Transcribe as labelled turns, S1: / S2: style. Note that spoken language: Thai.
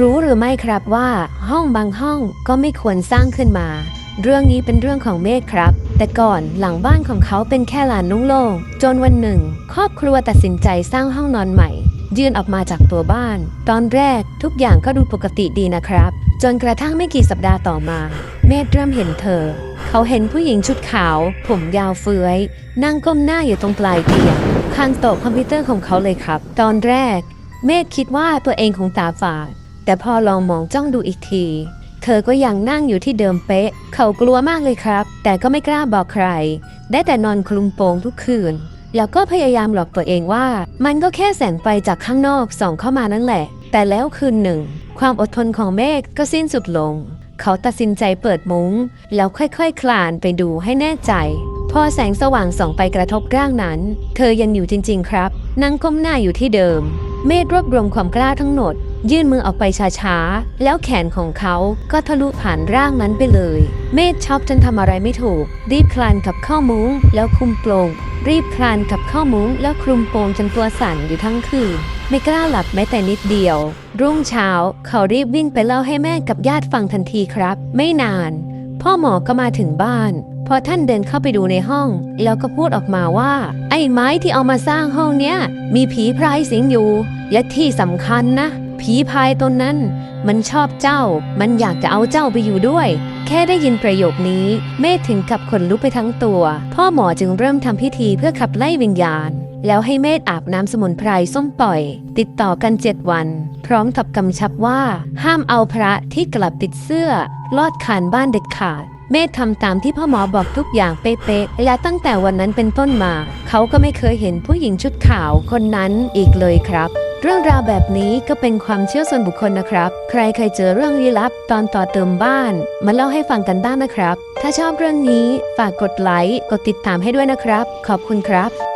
S1: รู้หรือไม่ครับว่าห้องบางห้องก็ไม่ควรสร้างขึ้นมา เรื่องนี้เป็นเรื่องของเมฆครับ แต่ก่อนหลังบ้านของเขาเป็นแค่ลานนุ่งโล่งจนวันหนึ่ง ครอบครัวตัดสินใจสร้างห้องนอนใหม่ยื่นออกมาจากตัวบ้าน ตอนแรกทุกอย่างก็ดูปกติดีนะครับ จนกระทั่งไม่กี่สัปดาห์ต่อมา เมธเริ่มเห็นเธอ เขาเห็นผู้หญิงชุดขาว ผมยาวเฟื้อย นั่งก้มหน้าอยู่ตรงปลายเตียงข้างโต๊ะคอมพิวเตอร์ของเขาเลยครับ ตอนแรก เมธคิดว่าตัวเองคงตาฝาด แต่พอลองมองจ้องดูอีกที เธอก็ยังนั่งอยู่ที่เดิมเป๊ะ เขากลัวมากเลยครับ แต่ก็ไม่กล้าบอกใคร ได้แต่นอนคลุมโปงทุกคืน แล้วก็พยายามหลอกตัวเองว่า มันก็แค่แสงไฟจากข้างนอกส่องเข้ามานั่นแหละ แต่แล้วคืนหนึ่ง ความอดทนของเมฆก็สิ้นสุดลง เขาตัดสินใจเปิดมุง้ง แล้วค่อยๆคคลานไปดูให้แน่ใจพอแสงสว่างส่องไปกระทบร่างนั้น เธอยังอยู่จริง ๆ ครับนั่งก้มหน้าอยู่ที่เดิม เมธรวบรวมความกล้าทั้งหมด ยื่นมือออกไปช้าๆ แล้วแขนของเขาก็ทะลุผ่านร่างนั้นไปเลย เมธช็อกจนทำอะไรไม่ถูก รีบคลานกับเข้ามุ้งแล้วคลุมโปรงรีบคลานกับเข้ามุ้งแล้วคลุมโปงจนตัวสั่นอยู่ทั้งคืนไม่กล้าหลับแม้แต่นิดเดียว รุ่งเช้าเขารีบวิ่งไปเล่าให้แม่กับญาติฟังทันทีครับ ไม่นาน พ่อหมอก็มาถึงบ้าน พอท่านเดินเข้าไปดูในห้อง แล้วก็พูดออกมาว่า ไอ้ไม้ที่เอามาสร้างห้องเนี้ย มีผีพรายสิงอยู่ และที่สำคัญนะ ผีพรายตนนั้น มันชอบเจ้า มันอยากจะเอาเจ้าไปอยู่ด้วย แค่ได้ยินประโยคนี้เมธถึงกับขนลุกไปทั้งตัว พ่อหมอจึงเริ่มทำพิธีเพื่อขับไล่วิญญาณ แล้วให้เมธอาบน้ำสมุนไพรส้มปล่อย ติดต่อกัน7วัน พร้อมกับกำชับว่า ห้ามเอาพระที่กลับติดเสื้อ ลอดคานบ้านเด็ดขาดเมธทำตามที่พ่อหมอบอกทุกอย่างเป๊ะๆและตั้งแต่วันนั้นเป็นต้นมา เขาก็ไม่เคยเห็นผู้หญิงชุดขาวคนนั้นอีกเลยครับ รื่องราวแบบนี้ก็เป็นความเชื่อส่วนบุคคลนะครับ ใครเคยเจอเรื่องลี้ลับตอนต่อเติมบ้าน มาเล่าให้ฟังกันบ้างนะครับ ถ้าชอบเรื่องนี้ฝากกดไลค์ กดติดตามให้ด้วยนะครับ ขอบคุณครับ